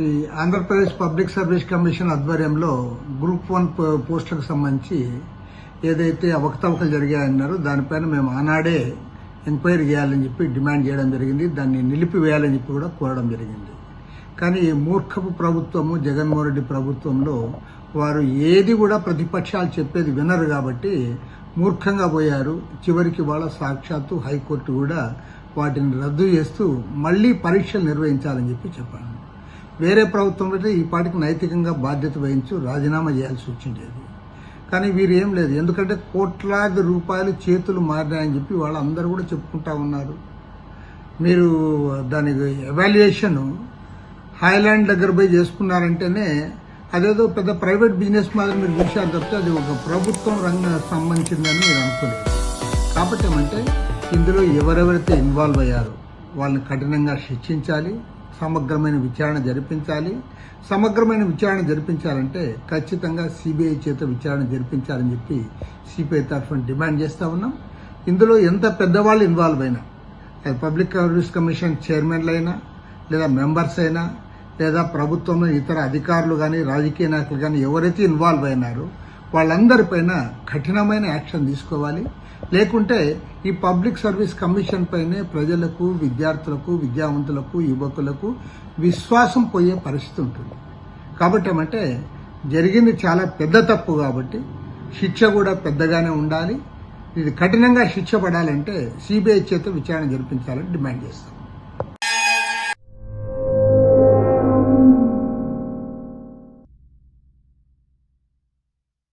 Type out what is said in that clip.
ఈ Andhra Pradesh public service commission ఆధ్వర్యంలో group one పో- పోస్టులకు సంబంధించి ఏదైతే అవకతవకలు జరిగాయన్నారో దానిపైన మేము ఆనాడే ఎంక్వైరీ చేయాలని చెప్పి డిమాండ్ చేయడం జరిగింది. దాన్ని నిలిపివేయాలని చెప్పి కూడా కోరడం జరిగింది. కానీ మూర్ఖపు ప్రభుత్వము జగన్మోహన్ రెడ్డి ప్రభుత్వంలో వారు ఏది కూడా ప్రతిపక్షాలు చెప్పేది వినరు కాబట్టి మూర్ఖంగా పోయారు. చివరికి వాళ్ళ సాక్షాత్తు హైకోర్టు కూడా వాటిని రద్దు చేస్తూ మళ్ళీ పరీక్షలు నిర్వహించాలని చెప్పి చెప్పాను వేరే ప్రభుత్వం అయితే ఈ పాటికి నైతికంగా బాధ్యత వహించు రాజీనామా చేయాల్సి వచ్చిండేది. కానీ వీరు ఏం లేదు. ఎందుకంటే కోట్లాది రూపాయలు చేతులు మారినాయని చెప్పి వాళ్ళందరూ కూడా చెప్పుకుంటా ఉన్నారు. మీరు దాని ఎవాల్యుయేషన్ హాయ్లాండ్ దగ్గర పోయి చేసుకున్నారంటేనే అదేదో పెద్ద ప్రైవేట్ బిజినెస్ మాదిరి మీరు చూశారు తప్పితే అది ఒక ప్రభుత్వం రంగ సంబంధించిందని మీరు అనుకోలేదు. కాబట్టి ఏమంటే ఇందులో ఎవరెవరైతే ఇన్వాల్వ్ అయ్యారో వాళ్ళని కఠినంగా శిక్షించాలి. సమగ్రమైన విచారణ జరిపించాలి. సమగ్రమైన విచారణ జరిపించాలంటే ఖచ్చితంగా సిబిఐ చేత విచారణ జరిపించాలని చెప్పి సిపిఐ తరఫున డిమాండ్ చేస్తూ ఉన్నాం. ఇందులో ఎంత పెద్దవాళ్ళు ఇన్వాల్వ్ అయినా అది పబ్లిక్ సర్వీస్ కమిషన్ చైర్మన్లు అయినా లేదా మెంబర్స్ అయినా లేదా ప్రభుత్వంలో ఇతర అధికారులు కానీ రాజకీయ నాయకులు కానీ ఎవరైతే ఇన్వాల్వ్ అయినారో వాళ్ళందరిపైన కఠినమైన యాక్షన్ తీసుకోవాలి. లేకుంటే ఈ పబ్లిక్ సర్వీస్ కమిషన్ పైనే ప్రజలకు విద్యార్థులకు విద్యావంతులకు యువకులకు విశ్వాసం పోయే పరిస్థితి ఉంటుంది. కాబట్టి ఏమంటే జరిగింది చాలా పెద్ద తప్పు కాబట్టి శిక్ష కూడా పెద్దగానే ఉండాలి. ఇది కఠినంగా శిక్ష పడాలంటే సిబిఐ చేత విచారణ జరిపించాలని డిమాండ్ చేస్తాం.